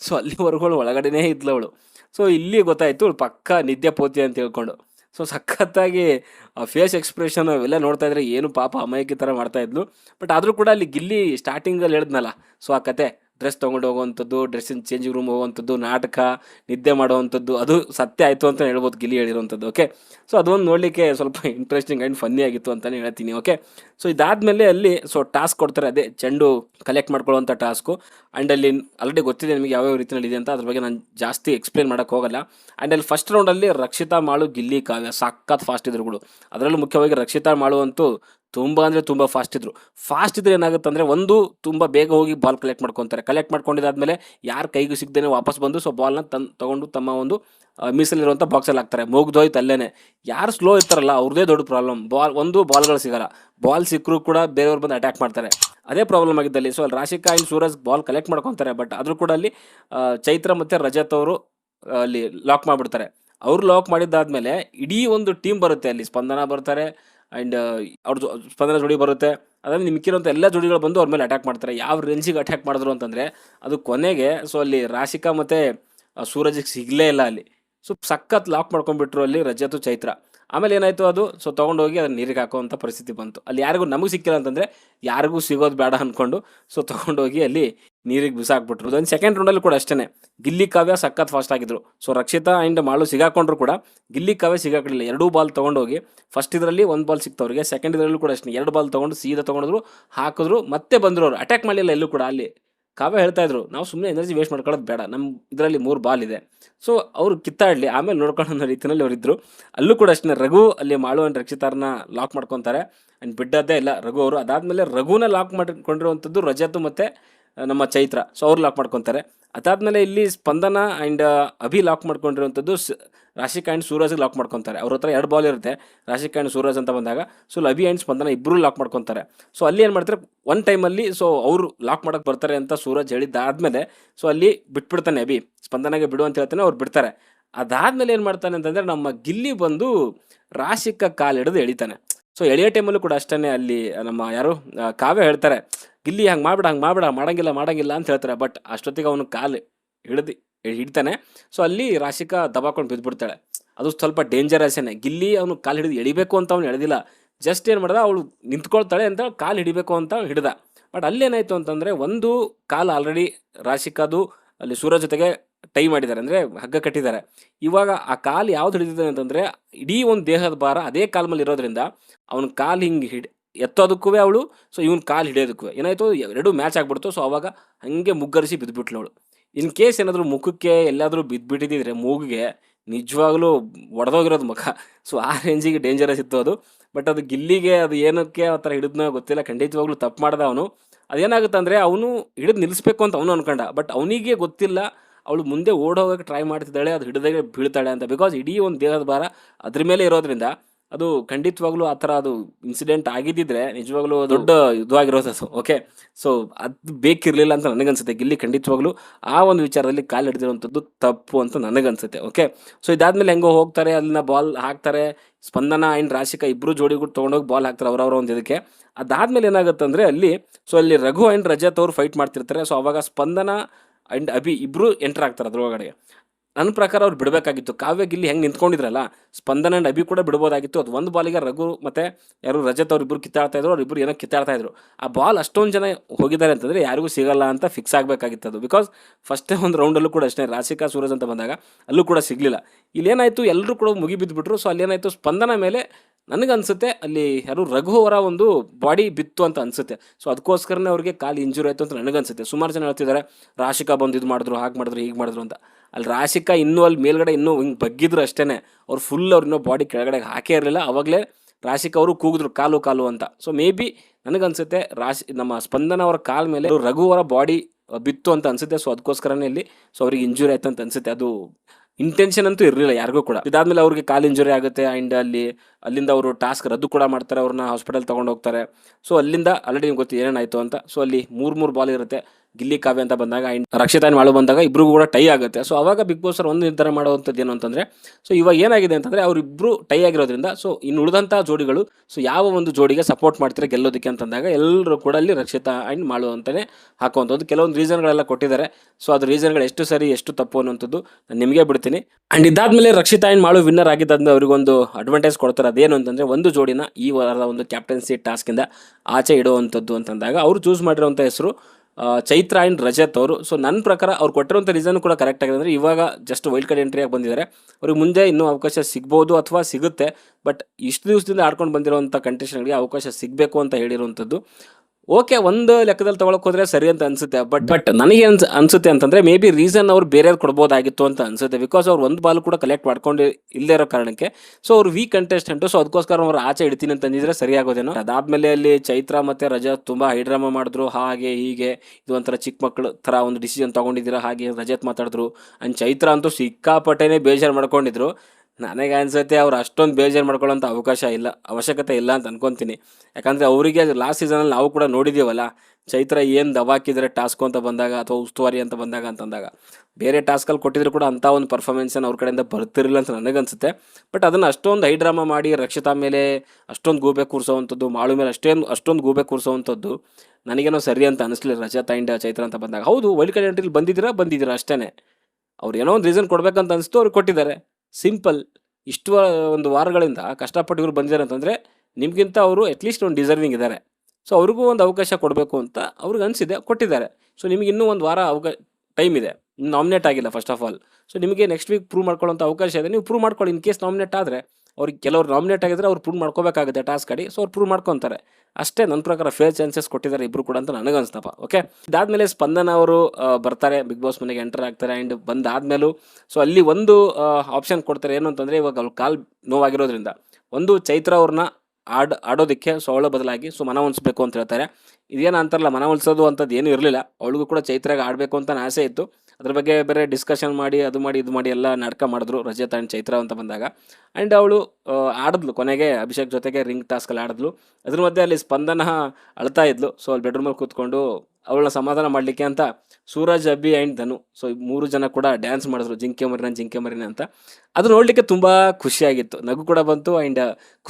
ಸೊ ಅಲ್ಲಿವರೆಗೂ ಅವಳು ಒಳಗಡೆನೇ ಇದ್ಲು ಅವಳು. ಸೊ ಇಲ್ಲಿ ಗೊತ್ತಾಯಿತು, ಅವಳು ಪಕ್ಕ ನಿದ್ದೆ ಪೋತಿ ಅಂತ ಹೇಳ್ಕೊಂಡು. ಸೊ ಸಖತ್ತಾಗಿ ಫೇಸ್ ಎಕ್ಸ್ಪ್ರೆಷನ್ ಅವೆಲ್ಲ ನೋಡ್ತಾ ಇದ್ರೆ ಏನು ಪಾಪ ಅಮಾಯಕಿ ಥರ ಮಾಡ್ತಾ ಇದ್ಲು. ಬಟ್ ಆದರೂ ಕೂಡ ಅಲ್ಲಿ ಗಿಲ್ಲಿ ಸ್ಟಾರ್ಟಿಂಗಲ್ಲಿ ಹೇಳಿದ್ನಲ್ಲ. ಸೊ ಆ ಕತೆ. ಡ್ರೆಸ್ ತೊಗೊಂಡು ಹೋಗುವಂಥದ್ದು ಡ್ರೆಸ್ಸಿನ ಚೇಂಜಿಂಗ್ ರೂಮ್ ಹೋಗುವಂಥದ್ದು, ನಾಟಕ, ನಿದ್ದೆ ಮಾಡುವಂಥದ್ದು, ಅದು ಸತ್ಯ ಆಯಿತು ಅಂತ ಹೇಳ್ಬೋದು ಗಿಲ್ಲಿ ಹೇಳಿರುವಂಥದ್ದು ಓಕೆ ಸೊ ಅದೊಂದು ನೋಡಲಿಕ್ಕೆ ಸ್ವಲ್ಪ ಇಂಟ್ರೆಸ್ಟಿಂಗ್ ಆ್ಯಂಡ್ ಫನ್ನಿ ಆಗಿತ್ತು ಅಂತಲೇ ಹೇಳ್ತೀನಿ ಓಕೆ ಸೊ ಇದಾದಮೇಲೆ ಅಲ್ಲಿ ಸೊ ಟಾಸ್ಕ್ ಕೊಡ್ತಾರೆ ಅದೇ ಚೆಂಡು ಕಲೆಕ್ಟ್ ಮಾಡ್ಕೊಳ್ಳುವಂಥ ಟಾಸ್ಕು ಆ್ಯಂಡ್ ಅಲ್ಲಿ ಆಲ್ರೆಡಿ ಗೊತ್ತಿದೆ ನಿಮಗೆ ಯಾವ್ಯಾವ ರೀತಿಯಲ್ಲಿ ಇದೆ ಅಂತ, ಅದ್ರ ಬಗ್ಗೆ ನಾನು ಜಾಸ್ತಿ ಎಕ್ಸ್ಪ್ಲೇನ್ ಮಾಡೋಕ್ಕೆ ಹೋಗಲ್ಲ. ಆ್ಯಂಡ್ ಅಲ್ಲಿ ಫಸ್ಟ್ ರೌಂಡಲ್ಲಿ ರಕ್ಷಿತಾ, ಮಾಳು, ಗಿಲ್ಲಿ, ಕಾವ್ಯ ಸಖತ್ ಫಾಸ್ಟ್ ಇದ್ರುಗಳು ಅದರಲ್ಲೂ ಮುಖ್ಯವಾಗಿ ರಕ್ಷಿತಾ, ಮಾಳು ಅಂತೂ ತುಂಬ ಅಂದರೆ ತುಂಬ ಫಾಸ್ಟ್ ಇದ್ದರು ಫಾಸ್ಟ್ ಇದ್ರೆ ಏನಾಗುತ್ತೆ ಅಂದರೆ ಒಂದು ತುಂಬ ಬೇಗ ಹೋಗಿ ಬಾಲ್ ಕಲೆಕ್ಟ್ ಮಾಡ್ಕೊತಾರೆ. ಕಲೆಕ್ಟ್ ಮಾಡ್ಕೊಂಡಿದ್ದಾದ್ಮೇಲೆ ಯಾರು ಕೈಗೂ ಸಿಗ್ದೇನೆ ವಾಪಸ್ ಬಂದು ಸೊ ಬಾಲ್ನ ತನ್, ತೊಗೊಂಡು ತಮ್ಮ ಒಂದು ಮೀಸಲಿರುವಂಥ ಬಾಕ್ಸಲ್ಲಿ ಹಾಕ್ತಾರೆ. ಮುಗ್ದೋಯ್ತು ಅಲ್ಲೇ ಯಾರು ಸ್ಲೋ ಇರ್ತಾರಲ್ಲ ಅವ್ರದ್ದೇ ದೊಡ್ಡ ಪ್ರಾಬ್ಲಮ್ ಬಾಲ್ ಒಂದು ಬಾಲ್ಗಳು ಸಿಗಲ್ಲ. ಬಾಲ್ ಸಿಕ್ಕರೂ ಕೂಡ ಬೇರೆಯವ್ರು ಬಂದು ಅಟ್ಯಾಕ್ ಮಾಡ್ತಾರೆ. ಅದೇ ಪ್ರಾಬ್ಲಮ್ ಆಗಿದ್ದಲ್ಲಿ ಸೊ ಅಲ್ಲಿ ರಾಶಿಕಾ ಇನ್ ಸೂರಜ್ ಬಾಲ್ ಕಲೆಕ್ಟ್ ಮಾಡ್ಕೊತಾರೆ ಬಟ್ ಅದ್ರ ಕೂಡ ಅಲ್ಲಿ ಚೈತ್ರ ಮತ್ತು ರಜತ್ ಅವರು ಅಲ್ಲಿ ಲಾಕ್ ಮಾಡಿಬಿಡ್ತಾರೆ. ಅವ್ರು ಲಾಕ್ ಮಾಡಿದ್ದಾದ್ಮೇಲೆ ಇಡೀ ಒಂದು ಟೀಮ್ ಬರುತ್ತೆ ಅಲ್ಲಿ. ಸ್ಪಂದನ ಬರ್ತಾರೆ ಆ್ಯಂಡ್ ಅವ್ರದ್ದು ಜೊ- ಸ್ಪಂದನ ಜೋಡಿ ಬರುತ್ತೆ. ಅದ್ರಲ್ಲಿ ನಿಮ್ಗಿರೋಂಥ ಎಲ್ಲ ಜೋಡಿಗಳು ಬಂದು ಅವ್ರ ಮೇಲೆ ಅಟ್ಯಾಕ್ ಮಾಡ್ತಾರೆ. ಯಾವ ರೇಂಜಿಗೆ ಅಟ್ಯಾಕ್ ಮಾಡಿದ್ರು ಅಂತಂದರೆ, ಅದು ಕೊನೆಗೆ ಸೊ ಅಲ್ಲಿ ರಾಶಿಕಾ ಮತ್ತು ಸೂರಜಿಗೆ ಸಿಗಲೇ ಇಲ್ಲ ಅಲ್ಲಿ. ಸೊ ಸಖತ್ ಲಾಕ್ ಮಾಡ್ಕೊಂಡ್ಬಿಟ್ರು ಅಲ್ಲಿ ರಜತು ಚೈತ್ರ. ಆಮೇಲೆ ಏನಾಯಿತು ಅದು? ಸೊ ತೊಗೊಂಡೋಗಿ ಅದನ್ನ ನೀರಿಗೆ ಹಾಕೋವಂಥ ಪರಿಸ್ಥಿತಿ ಬಂತು. ಅಲ್ಲಿ ಯಾರಿಗೂ ನಮಗೆ ಸಿಕ್ಕಿಲ್ಲ ಅಂತಂದರೆ, ಯಾರಿಗೂ ಸಿಗೋದು ಬೇಡ ಅಂದ್ಕೊಂಡು ಸೊ ತೊಗೊಂಡೋಗಿ ಅಲ್ಲಿ ನೀರಿಗೆ ಬಿಸಾಕ್ಬಿಟ್ರು. ಅದೊಂದು ಸೆಕೆಂಡ್ ರೌಂಡಲ್ಲಿ ಕೂಡ ಅಷ್ಟೇ ಗಿಲ್ಲಿ ಕಾವ್ಯ ಸಖತ್ ಫಾಸ್ಟ್ ಆಗಿದ್ರು. ಸೊ ರಕ್ಷಿತಾ ಆ್ಯಂಡ್ ಮಾಳು ಸಿಗಾಕೊಂಡ್ರು ಕೂಡ ಗಿಲ್ಲಿ ಕಾವ್ಯ ಸಿಗಾಕಲಿಲ್ಲ. ಎರಡೂ ಬಾಲ್ ತೊಗೊಂಡೋಗಿ ಫಸ್ಟ್ ಇದರಲ್ಲಿ ಒಂದು ಬಾಲ್ ಸಿಕ್ತವ್ರಿಗೆ ಸೆಕೆಂಡ್ ಇದರಲ್ಲೂ ಕೂಡ ಅಷ್ಟೇ ಎರಡು ಬಾಲ್ ತೊಗೊಂಡು ಸೀದಾ ತೊಗೊಂಡ್ರು ಹಾಕಿದ್ರು, ಮತ್ತೆ ಬಂದರು ಅವರು. ಅಟ್ಯಾಕ್ ಮಾಡಲಿಲ್ಲ ಎಲ್ಲೂ ಕೂಡ ಅಲ್ಲಿ. ಕಾವ್ಯ ಹೇಳ್ತಾ ಇದ್ರು, ನಾವು ಸುಮ್ಮನೆ ಎನರ್ಜಿ ವೇಸ್ಟ್ ಮಾಡ್ಕೊಳ್ಳೋದು ಬೇಡ. ನಮ್ಮ ಇದರಲ್ಲಿ ಮೂರು ಬಾಲ್ ಇದೆ. ಸೊ ಅವರು ಕಿತ್ತಾಡಲಿ. ಆಮೇಲೆ ನೋಡ್ಕೊಂಡು ಅನ್ನೋ ರೀತಿಯಲ್ಲಿ ಅವರಿದ್ದರು ಅಲ್ಲೂ ಕೂಡ ಅಷ್ಟೇ ರಘು, ಅಲ್ಲಿ ಮಾಳು ಆ್ಯಂಡ್ ರಕ್ಷಿತಾರನ್ನ ಲಾಕ್ ಮಾಡ್ಕೊತಾರೆ. ಆ್ಯಂಡ್ ಬಿಟ್ಟದ್ದೇ ಇಲ್ಲ. ರಘು ಅವರು. ಅದಾದಮೇಲೆ ರಘುನ ಲಾಕ್ ಮಾಡಿಕೊಂಡಿರುವಂಥದ್ದು ರಜತ್ ಮತ್ತು ನಮ್ಮ ಚೈತ್ರ. ಸೊ ಅವ್ರು ಲಾಕ್ ಮಾಡ್ಕೊತಾರೆ. ಅದಾದಮೇಲೆ ಇಲ್ಲಿ ಸ್ಪಂದನ ಆ್ಯಂಡ್ ಅಭಿ ಲಾಕ್ ಮಾಡ್ಕೊಂಡಿರುವಂಥದ್ದು ರಾಶಿಕಾ ಆ್ಯಂಡ್ ಸೂರಜ್ಗೆ ಲಾಕ್ ಮಾಡ್ಕೊತಾರೆ. ಅವ್ರ ಹತ್ರ ಎರಡು ಬಾಲ್ ಇರುತ್ತೆ ರಾಶಿ ಸೂರಜ್ ಅಂತ ಬಂದಾಗ. ಸೊ ಅಭಿ ಆ್ಯಂಡ್ ಸ್ಪಂದನ ಇಬ್ಬರು ಲಾಕ್ ಮಾಡ್ಕೊತಾರೆ. ಸೊ ಅಲ್ಲಿ ಏನು ಮಾಡ್ತಾರೆ ಒನ್ ಟೈಮಲ್ಲಿ ಸೊ ಅವರು ಲಾಕ್ ಮಾಡೋಕೆ ಬರ್ತಾರೆ ಅಂತ ಸೂರಜ್ ಹೇಳಿದ್ದಾದ್ಮೇಲೆ ಸೊ ಅಲ್ಲಿ ಬಿಟ್ಬಿಡ್ತಾನೆ ಅಭಿ. ಸ್ಪಂದನಾಗೆ ಬಿಡು ಅಂತ ಹೇಳ್ತಾನೆ, ಅವ್ರು ಬಿಡ್ತಾರೆ. ಅದಾದ್ಮೇಲೆ ಏನು ಮಾಡ್ತಾನೆ ಅಂತಂದರೆ, ನಮ್ಮ ಗಿಲ್ಲಿ ಬಂದು ರಾಶಿಕ ಕಾಲು ಹಿಡಿದು ಎಳಿತಾನೆ. ಸೊ ಎಳೆಯೋ ಟೈಮಲ್ಲೂ ಕೂಡ ಅಷ್ಟೇ ಅಲ್ಲಿ ನಮ್ಮ ಯಾರು ಕಾವ್ಯ ಹೇಳ್ತಾರೆ. ಗಿಲ್ಲಿ ಹಂಗೆ ಮಾಡ್ಬೇಡ ಹಂಗೆ ಮಾಡ್ಬೇಡ, ಮಾಡಂಗಿಲ್ಲ ಮಾಡಂಗಿಲ್ಲ ಅಂತ ಹೇಳ್ತಾರೆ. ಬಟ್ ಅಷ್ಟೊತ್ತಿಗೆ ಅವನು ಕಾಲು ಹಿಡ್ದು, ಹಿಡ್ತಾನೆ. ಸೊ ಅಲ್ಲಿ ರಾಶಿಕಾ ದಬಾಕೊಂಡು ಬಿದ್ದುಬಿಡ್ತಾಳೆ ಅದು ಸ್ವಲ್ಪ ಡೇಂಜರಸ್ಸೇನೆ ಗಿಲ್ಲಿ ಅವನು ಕಾಲು ಹಿಡಿದು ಎಳಿಬೇಕು ಅಂತ ಅವನು ಎಳೆದಿಲ್ಲ. ಜಸ್ಟ್ ಏನು ಮಾಡ್ದ, ಅವಳು ನಿಂತ್ಕೊಳ್ತಾಳೆ ಅಂತ ಕಾಲು ಹಿಡಿಬೇಕು ಅಂತ ಹಿಡ್ದ. ಬಟ್ ಅಲ್ಲೇನಾಯಿತು ಅಂತಂದರೆ ಒಂದು ಕಾಲು ಆಲ್ರೆಡಿ ರಾಶಿಕಾದು ಅಲ್ಲಿ ಸೂರ್ಯ ಜೊತೆಗೆ ಟೈ ಮಾಡಿದ್ದಾರೆ. ಅಂದರೆ ಹಗ್ಗ ಕಟ್ಟಿದ್ದಾರೆ. ಇವಾಗ ಆ ಕಾಲು ಯಾವ್ದು ಹಿಡಿದಿದೆ ಅಂತಂದರೆ ಇಡೀ ಒಂದು ದೇಹದ ಭಾರ ಅದೇ ಕಾಲ ಮೇಲೆ ಇರೋದ್ರಿಂದ ಅವನ ಕಾಲು ಹಿಂಗೆ ಹಿಡಿ ಎತ್ತೋದಕ್ಕೂ ಅವಳು ಸೊ ಇವನ್ ಕಾಲು ಹಿಡಿಯೋದಕ್ಕೂ. ಏನಾಯಿತು? ಎರಡೂ ಮ್ಯಾಚ್ ಆಗ್ಬಿಡ್ತು ಸೊ ಅವಾಗ ಹಾಗೆ ಮುಗ್ಗರಿಸಿ ಬಿದ್ದುಬಿಟ್ಲು ಅವಳು. ಇನ್ ಕೇಸ್ ಏನಾದರೂ ಮುಖಕ್ಕೆ ಎಲ್ಲಾದರೂ ಬಿದ್ದುಬಿಟ್ಟಿದ್ದಿದ್ರೆ ಮೂಗಿಗೆ, ನಿಜವಾಗ್ಲೂ ಒಡೆದೋಗಿರೋದು ಮುಖ. ಸೊ ಆ ರೇಂಜಿಗೆ ಡೇಂಜರಸ್ ಇತ್ತು ಅದು. ಬಟ್ ಅದು ಗಿಲ್ಲಿಗೆ ಅದು ಏನಕ್ಕೆ ಆ ಥರ ಹಿಡಿದ್ನೋ ಗೊತ್ತಿಲ್ಲ. ಖಂಡಿತವಾಗ್ಲೂ ತಪ್ಪು ಮಾಡ್ದ ಅವನು. ಅದೇನಾಗುತ್ತೆ ಅಂದರೆ ಅವನು ಹಿಡಿದು ನಿಲ್ಲಿಸ್ಬೇಕು ಅಂತ ಅವನು ಅನ್ಕೊಂಡ. ಬಟ್ ಅವನಿಗೆ ಗೊತ್ತಿಲ್ಲ. ಅವಳು ಮುಂದೆ ಓಡೋಗಕ್ಕೆ ಟ್ರೈ ಮಾಡ್ತಿದ್ದಾಳೆ, ಅದು ಹಿಡಿದಾಗೆ ಬೀಳ್ತಾಳೆ ಅಂತ. ಬಿಕಾಸ್ ಇಡೀ ಒಂದು ದೇಹದ ಭಾರ ಅದ್ರ ಮೇಲೆ ಇರೋದ್ರಿಂದ ಅದು ಖಂಡಿತವಾಗ್ಲೂ ಆ ಥರ ಅದು ಇನ್ಸಿಡೆಂಟ್ ಆಗಿದ್ದಿದ್ರೆ ನಿಜವಾಗ್ಲೂ ದೊಡ್ಡ ಇದುವಾಗಿರೋದು ಅದು. ಓಕೆ ಸೊ ಅದು ಬೇಕಿರಲಿಲ್ಲ ಅಂತ ನನಗನ್ಸುತ್ತೆ. ಗಿಲ್ಲಿ ಖಂಡಿತವಾಗ್ಲೂ ಆ ಒಂದು ವಿಚಾರದಲ್ಲಿ ಕಾಲು ಹಿಡಿದಿರುವಂಥದ್ದು ತಪ್ಪು ಅಂತ ನನಗನ್ಸುತ್ತೆ. ಓಕೆ ಸೊ ಇದಾದ್ಮೇಲೆ ಹೆಂಗೋ ಹೋಗ್ತಾರೆ ಅಲ್ಲಿನ ಬಾಲ್ ಹಾಕ್ತಾರೆ. ಸ್ಪಂದನ ಆ್ಯಂಡ್ ರಾಶಿಕಾ ಇಬ್ಬರು ಜೋಡಿಗಳು ತೊಗೊಂಡೋಗಿ ಬಾಲ್ ಹಾಕ್ತಾರೆ ಅವರವರ ಒಂದು ಇದಕ್ಕೆ. ಅದಾದ್ಮೇಲೆ ಏನಾಗುತ್ತೆ ಅಂದರೆ ಅಲ್ಲಿ ಸೊ ಅಲ್ಲಿ ರಘು ಆ್ಯಂಡ್ ರಜತ್ ಅವರು ಫೈಟ್ ಮಾಡ್ತಿರ್ತಾರೆ. ಸೊ ಅವಾಗ ಸ್ಪಂದನ ಆ್ಯಂಡ್ ಅಭಿ ಇಬ್ಬರು ಎಂಟರ್ ಆಗ್ತಾರೆ ಅದ್ರೊಳಗಡೆ. ನನ್ನ ಪ್ರಕಾರ ಅವ್ರು ಬಿಡಬೇಕಾಗಿತ್ತು. ಕಾವ್ಯ ಗಿಲ್ಲಿ ಹೆಂಗೆ ನಿಂತ್ಕೊಂಡಿದ್ರಲ್ಲ, ಸ್ಪಂದನ ಆ್ಯಂಡ್ ಅಭಿ ಕೂಡ ಬಿಡ್ಬೋದಾಗಿತ್ತು. ಅದು ಒಂದು ಬಾಲಿಗೆ ರಘು ಮತ್ತು ಯಾರು ರಜತ್ ಅವ್ರಿಬ್ರು ಕಿತ್ತಾಡ್ತಾ ಇದ್ರು ಏನೋ ಕಿತ್ತಾಡ್ತಾ ಇದ್ರು. ಆ ಬಾಲ್ ಅಷ್ಟೊಂದು ಜನ ಹೋಗಿದ್ದಾರೆ ಅಂತಂದರೆ ಯಾರಿಗೂ ಸಿಗಲ್ಲ ಅಂತ ಫಿಕ್ಸ್ ಆಗಬೇಕಾಗಿತ್ತು ಅದು. ಬಿಕಾಸ್ ಫಸ್ಟೇ ಒಂದು ರೌಂಡಲ್ಲೂ ಕೂಡ ಅಷ್ಟೇ ರಾಸಿಕಾ ಸೂರಜ್ ಅಂತ ಬಂದಾಗ ಅಲ್ಲೂ ಕೂಡ ಸಿಗಲಿಲ್ಲ. ಇಲ್ಲೇನಾಯಿತು ಎಲ್ಲರೂ ಕೂಡ ಮುಗಿ ಬಿದ್ದುಬಿಟ್ರು ಸೊ ಅಲ್ಲೇನಾಯಿತು, ಸ್ಪಂದನ ಮೇಲೆ ನನಗನ್ಸುತ್ತೆ ಅಲ್ಲಿ ಯಾರು ರಘು ಅವರ ಒಂದು ಬಾಡಿ ಬಿತ್ತು ಅಂತ ಅನ್ಸುತ್ತೆ. ಸೊ ಅದಕ್ಕೋಸ್ಕರನೇ ಅವ್ರಿಗೆ ಕಾಲು ಇಂಜುರಿ ಆಯಿತು ಅಂತ ನನಗನ್ಸುತ್ತೆ. ಸುಮಾರು ಜನ ಹೇಳ್ತಿದ್ದಾರೆ, ರಾಶಿಕಾ ಬಂದು ಇದು ಮಾಡಿದ್ರು, ಹಾಗೆ ಮಾಡಿದ್ರು, ಹೀಗೆ ಮಾಡಿದ್ರು ಅಂತ. ಅಲ್ಲಿ ರಾಶಿಕಾ ಇನ್ನೂ ಅಲ್ಲಿ ಮೇಲ್ಗಡೆ ಇನ್ನೂ ಹಿಂಗೆ ಬಗ್ಗಿದ್ರು ಅಷ್ಟೇ ಅವ್ರು ಫುಲ್ ಅವ್ರು ಇನ್ನೂ ಬಾಡಿ ಕೆಳಗಡೆ ಹಾಕೇ ಇರಲಿಲ್ಲ. ಅವಾಗಲೇ ರಾಶಿಕಾ ಅವರು ಕೂಗಿದ್ರು, ಕಾಲು ಕಾಲು ಅಂತ. ಸೊ ಮೇ ಬಿ ನನಗನ್ಸುತ್ತೆ ರಾಶಿ, ನಮ್ಮ ಸ್ಪಂದನ ಅವರ ಕಾಲ್ ಮೇಲೆ ರಘು ಅವರ ಬಾಡಿ ಬಿತ್ತು ಅಂತ ಅನ್ಸುತ್ತೆ. ಸೊ ಅದಕ್ಕೋಸ್ಕರನೇ ಇಲ್ಲಿ ಸೊ ಅವ್ರಿಗೆ ಇಂಜುರಿ ಆಯ್ತು ಅಂತ ಅನ್ಸುತ್ತೆ. ಅದು ಇಂಟೆನ್ಷನ್ ಅಂತೂ ಇರಲಿಲ್ಲ, ಯಾರಿಗೂ ಕೂಡ. ಇದಾದ್ಮೇಲೆ ಅವ್ರಿಗೆ ಕಾಲು ಇಂಜುರಿ ಆಗುತ್ತೆ ಆ್ಯಂಡ್ ಅಲ್ಲಿ, ಅಲ್ಲಿಂದ ಅವರು ಟಾಸ್ಕ್ ರದ್ದು ಕೂಡ ಮಾಡ್ತಾರೆ, ಅವ್ರನ್ನ ಹಾಸ್ಪಿಟಲ್ ತೊಗೊಂಡು ಹೋಗ್ತಾರೆ. ಸೊ ಅಲ್ಲಿಂದ ಆಲ್ರೆಡಿ ನಿಮ್ಗೆ ಗೊತ್ತು ಏನೇನಾಯಿತು ಅಂತ. ಸೊ ಅಲ್ಲಿ ಮೂರು ಮೂರು ಬಾಲ್ ಇರುತ್ತೆ. ಗಿಲ್ಲಿ ಕಾವ್ಯ ಅಂತ ಬಂದಾಗ ರಕ್ಷಿತಾ ಮಾಡು ಬಂದಾಗ ಇಬ್ರಿಗೂ ಕೂಡ ಟೈ ಆಗುತ್ತೆ. ಸೊ ಅವಾಗ ಬಿಗ್ ಬಾಸ್ ಒಂದು ನಿರ್ಧಾರ ಮಾಡುವಂಥದ್ದು ಏನು ಅಂತಂದರೆ ಸೊ ಇವಾಗ ಏನಾಗಿದೆ ಅಂತಂದರೆ ಅವರಿಬ್ಬರು ಟೈ ಆಗಿರೋದ್ರಿಂದ ಸೊ ಇನ್ನು ಉಳಿದಂಥ ಜೋಡಿಗಳು ಸೊ ಯಾವ ಒಂದು ಜೋಡಿಗೆ ಸಪೋರ್ಟ್ ಮಾಡ್ತಾರೆ ಗೆಲ್ಲೋದಕ್ಕೆ ಅಂತಂದಾಗ ಎಲ್ಲರೂ ಕೂಡ ಅಲ್ಲಿ ರಕ್ಷಿತಾ ಆ್ಯಂಡ್ ಮಾಡು ಅಂತಲೇ ಹಾಕುವಂಥದ್ದು. ಕೆಲವೊಂದು ರೀಸನ್ಗಳೆಲ್ಲ ಕೊಟ್ಟಿದ್ದಾರೆ. ಸೊ ಅದು ರೀಸನ್ಗಳು ಎಷ್ಟು ಸರಿ, ಎಷ್ಟು ತಪ್ಪು ಅನ್ನೋಂಥದ್ದು ನಾನು ನಿಮಗೆ ಬಿಡ್ತೀನಿ. ಆ್ಯಂಡ್ ಇದಾದ್ಮೇಲೆ ರಕ್ಷಿತಾ ಆ್ಯಂಡ್ ಮಾಡು ವಿನ್ನರ್ ಆಗಿದ್ದಾದ್ಮೇಲೆ ಅವರಿಗೊಂದು ಅಡ್ವಾಂಟೇಜ್ ಕೊಡ್ತಾರೆ. ಅದೇನು ಅಂತಂದರೆ ಒಂದು ಜೋಡಿನ ಈ ವಾರದ ಒಂದು ಕ್ಯಾಪ್ಟನ್ಸಿ ಟಾಸ್ಕಿಂದ ಆಚೆ ಇಡುವಂಥದ್ದು ಅಂತಂದಾಗ, ಅವರು ಚೂಸ್ ಮಾಡಿರೋಂಥ ಹೆಸರು ಚೈತ್ರ ಆ್ಯಂಡ್ ರಜತ್ ಅವರು. ಸೊ ನನ್ನ ಪ್ರಕಾರ ಅವ್ರು ಕೊಟ್ಟಿರುವಂಥ ರೀಸನ್ ಕೂಡ ಕರೆಕ್ಟ್ ಆಗಿದೆ ಅಂದರೆ ಇವಾಗ ಜಸ್ಟ್ ವೈಲ್ಡ್ ಕಾರ್ಡ್ ಎಂಟ್ರಿಯಾಗಿ ಬಂದಿದ್ದಾರೆ? ಅವ್ರಿಗೆ ಮುಂದೆ ಇನ್ನೂ ಅವಕಾಶ ಸಿಗ್ಬೋದು ಅಥವಾ ಸಿಗುತ್ತೆ ಬಟ್ ಇಷ್ಟು ದಿವಸದಿಂದ ಆಡ್ಕೊಂಡು ಬಂದಿರುವಂಥ ಕಂಟೆಸ್ಟೆಂಟ್ಗಳಿಗೆ ಅವಕಾಶ ಸಿಗಬೇಕು ಅಂತ ಹೇಳಿರುವಂಥದ್ದು. ಓಕೆ ಒಂದು ಲೆಕ್ಕದಲ್ಲಿ ತಗೊಳಕ್ ಹೋದ್ರೆ ಸರಿ ಅಂತ ಅನ್ಸುತ್ತೆ ಬಟ್ ಬಟ್ ನನಗೆ ಅನ್ಸ್ ಅನ್ಸುತ್ತೆ ಅಂತಂದ್ರೆ ಮೇ ಬಿ ರೀಸನ್ ಅವ್ರು ಬೇರೆಯವ್ರು ಕೊಡ್ಬೋದಾಗಿತ್ತು ಅಂತ ಅನ್ಸುತ್ತೆ ಬಿಕಾಸ್ ಅವ್ರು ಒಂದು ಬಾಲ್ ಕೂಡ ಕಲೆಕ್ಟ್ ಮಾಡ್ಕೊಂಡು ಇಲ್ಲದೆ ಇರೋ ಕಾರಣಕ್ಕೆ. ಸೊ ಅವ್ರು ವೀಕ್ ಕಂಟೆಸ್ಟೆಂಟ್ ಸೊ ಅದಕ್ಕೋಸ್ಕರ ಅವ್ರು ಆಚೆ ಇಡ್ತೀನಿ ಅಂತ ಅಂದಿದ್ರೆ ಸರಿಯಾಗೋದೇನೋ ಅದಾದ್ಮೇಲೆ ಅಲ್ಲಿ ಚೈತ್ರ ಮತ್ತೆ ರಜಾ ತುಂಬಾ ಹೈಡ್ರಾಮಾ ಮಾಡಿದ್ರು ಹಾಗೆ ಹೀಗೆ ಇದು ಒಂಥರ ಚಿಕ್ಕ ಮಕ್ಕಳು ತರ ಒಂದು ಡಿಸಿಷನ್ ತಗೊಂಡಿದ್ದೀರಾ ಹಾಗೆ ರಜತ್ ಮಾತಾಡಿದ್ರು. ಅಂಡ್ ಚೈತ್ರ ಅಂತೂ ಸಿಕ್ಕಾಪಟ್ಟೆನೆ ಬೇಜಾರು ಮಾಡ್ಕೊಂಡಿದ್ರು. ನನಗೆ ಅನಿಸುತ್ತೆ ಅವ್ರು ಅಷ್ಟೊಂದು ಬೇಜಾರು ಮಾಡ್ಕೊಳ್ಳೋಂಥ ಅವಕಾಶ ಇಲ್ಲ, ಅವಶ್ಯಕತೆ ಇಲ್ಲ ಅಂತ ಅನ್ಕೊತೀನಿ. ಯಾಕಂದರೆ ಅವರಿಗೆ ಲಾಸ್ಟ್ ಸೀಸನಲ್ಲಿ ನಾವು ಕೂಡ ನೋಡಿದ್ದೀವಲ್ಲ ಚೈತ್ರ ಏನು ದವಾಕಿದ್ರೆ ಟಾಸ್ಕು ಅಂತ ಬಂದಾಗ ಅಥವಾ ಉಸ್ತುವಾರಿ ಅಂತ ಬಂದಾಗ ಅಂತಂದಾಗ, ಬೇರೆ ಟಾಸ್ಕಲ್ಲಿ ಕೊಟ್ಟಿದ್ರು ಕೂಡ ಅಂಥ ಒಂದು ಪರ್ಫಾರ್ಮೆನ್ಸನ್ನು ಅವ್ರ ಕಡೆಯಿಂದ ಬರ್ತಿರಲಿಲ್ಲ ಅಂತ ನನಗನ್ಸುತ್ತೆ ಬಟ್ ಅದನ್ನು ಅಷ್ಟೊಂದು ಹೈಡ್ರಾಮಾ ಮಾಡಿ ರಕ್ಷಿತಾ ಮೇಲೆ ಅಷ್ಟೊಂದು ಗೂಬೆ ಕೂರಿಸೋವಂಥದ್ದು, ಮಾಳು ಮೇಲೆ ಅಷ್ಟೇ ಅಷ್ಟೊಂದು ಗೂಬೆ ಕೂರಿಸೋವಂಥದ್ದು ನನಗೇನೋ ಸರಿ ಅಂತ ಅನಿಸ್ಲಿಲ್ಲ. ರಜಾ ತೈಂಡ ಚೈತ್ರ ಅಂತ ಬಂದಾಗ. ಹೌದು ವೈಲ್ಡ್ ಕಾರ್ಡ್ ಎಂಟ್ರಿಲಿ ಬಂದಿದ್ದೀರಾ? ಬಂದಿದ್ದೀರಾ ಅಷ್ಟೇ ಅವ್ರು ಏನೋ ಒಂದು ರೀಸನ್ ಕೊಡಬೇಕಂತ ಅನಿಸ್ತು ಅವ್ರು ಕೊಟ್ಟಿದ್ದಾರೆ. ಸಿಂಪಲ್ ಇಷ್ಟು ಒಂದು ವಾರಗಳಿಂದ ಕಷ್ಟಪಟ್ಟು ಇವರು ಬಂದಿದ್ದಾರೆ ಅಂತಂದರೆ ನಿಮಗಿಂತ ಅವರು ಅಟ್ಲೀಸ್ಟ್ ಒಂದು ಡಿಸರ್ವಿಂಗ್ ಇದ್ದಾರೆ. ಸೊ ಅವ್ರಿಗೂ ಒಂದು ಅವಕಾಶ ಕೊಡಬೇಕು ಅಂತ ಅವ್ರಿಗೆ ಅನಿಸಿದೆ, ಕೊಟ್ಟಿದ್ದಾರೆ. ಸೊ ನಿಮಗೆ ಇನ್ನೂ ಒಂದು ವಾರ ಅವಕಾಶ ಟೈಮ್ ಇದೆ. ನಾಮಿನೇಟ್ ಆಗಿಲ್ಲ ಫಸ್ಟ್ ಆಫ್ ಆಲ್ ಸೊ ನಿಮಗೆ ನೆಕ್ಸ್ಟ್ ವೀಕ್ ಪ್ರೂವ್ ಮಾಡ್ಕೊಳ್ಳೋಂಥ ಅವಕಾಶ ಇದೆ. ನೀವು ಪ್ರೂವ್ ಮಾಡ್ಕೊಳ್ಳಿ ಇನ್ ಕೇಸ್ ನಾಮಿನೇಟ್ ಆದರೆ. ಅವ್ರಿಗೆ ಕೆಲವರು ನಾಮಿನೇಟ್ ಆಗಿದ್ರೆ ಅವ್ರು ಪ್ರೂವ್ ಮಾಡ್ಕೋಬೇಕಾಗುತ್ತೆ ಟಾಸ್ಕ್ ಅಡಿ. ಸೊ ಅವ್ರು ಪ್ರೂವ್ ಮಾಡ್ಕೊತಾರೆ. ಅಷ್ಟೇ ನನ್ನ ಪ್ರಕಾರ ಫೇರ್ ಚಾನ್ಸಸ್ ಕೊಟ್ಟಿದ್ದಾರೆ ಇಬ್ಬರು ಕೂಡ ಅಂತ ನನಗನ್ಸ್ತಪ್ಪ ಓಕೆ ಇದಾದ್ಮೇಲೆ ಸ್ಪಂದನ ಅವರು ಬರ್ತಾರೆ ಬಿಗ್ ಬಾಸ್ ಮನೆಗೆ ಎಂಟರ್ ಆಗ್ತಾರೆ ಆ್ಯಂಡ್ ಬಂದಾದ್ಮೇಲೂ ಸೊ ಅಲ್ಲಿ ಒಂದು ಆಪ್ಷನ್ ಕೊಡ್ತಾರೆ ಏನು ಅಂತಂದರೆ ಇವಾಗ ಅವ್ರ ಕಾಲ್ ನೋವಾಗಿರೋದ್ರಿಂದ. ಒಂದು ಚೈತ್ರ ಅವ್ರನ್ನ ಆಡ್, ಆಡೋದಕ್ಕೆ ಸೊ ಅವಳ ಬದಲಾಗಿ ಸೊ ಮನ ಒಲಿಸ್ಬೇಕು ಅಂತ ಹೇಳ್ತಾರೆ. ಇದೇನು ಅಂತಾರಲ್ಲ, ಮನ ಒಲಿಸೋದು ಅಂಥದ್ದು ಏನೂ ಇರಲಿಲ್ಲ. ಅವಳಿಗೂ ಕೂಡ ಚೈತ್ರಾಗ ಆಡಬೇಕು ಅಂತ ಆಸೆ ಇತ್ತು. ಅದ್ರ ಬಗ್ಗೆ ಬೇರೆ ಡಿಸ್ಕಷನ್ ಮಾಡಿ, ಅದು ಮಾಡಿ, ಇದು ಮಾಡಿ ಎಲ್ಲ ನಾಟಕ ಮಾಡಿದ್ರು ರಜತ್ ಆ್ಯಂಡ್ ಚೈತ್ರ ಅಂತ ಬಂದಾಗ. ಆ್ಯಂಡ್ ಅವಳು ಆಡಿದ್ಲು ಕೊನೆಗೆ ಅಭಿಷೇಕ್ ಜೊತೆಗೆ ರಿಂಗ್ ಟಾಸ್ಕಲ್ಲಿ ಆಡಿದ್ಲು. ಅದ್ರ ಮಧ್ಯೆ ಅಲ್ಲಿ ಸ್ಪಂದನ ಅಳ್ತಾ ಇದ್ಲು. ಸೊ ಅಲ್ಲಿ ಬೆಡ್ರೂಮಲ್ಲಿ ಕೂತ್ಕೊಂಡು ಅವಳನ್ನ ಸಮಾಧಾನ ಮಾಡಲಿಕ್ಕೆ ಅಂತ ಸೂರಜ್ ಅಬ್ಬಿ ಆ್ಯಂಡ್ ಧನು. ಸೊ ಮೂರು ಜನ ಕೂಡ ಡ್ಯಾನ್ಸ್ ಮಾಡಿದ್ರು. ಜಿಂಕೆ ಮರಿನ ಜಿಂಕೆ ಮರಿನ ಅಂತ. ಅದು ನೋಡಲಿಕ್ಕೆ ತುಂಬ ಖುಷಿಯಾಗಿತ್ತು ನಗು ಕೂಡ ಬಂತು ಆ್ಯಂಡ್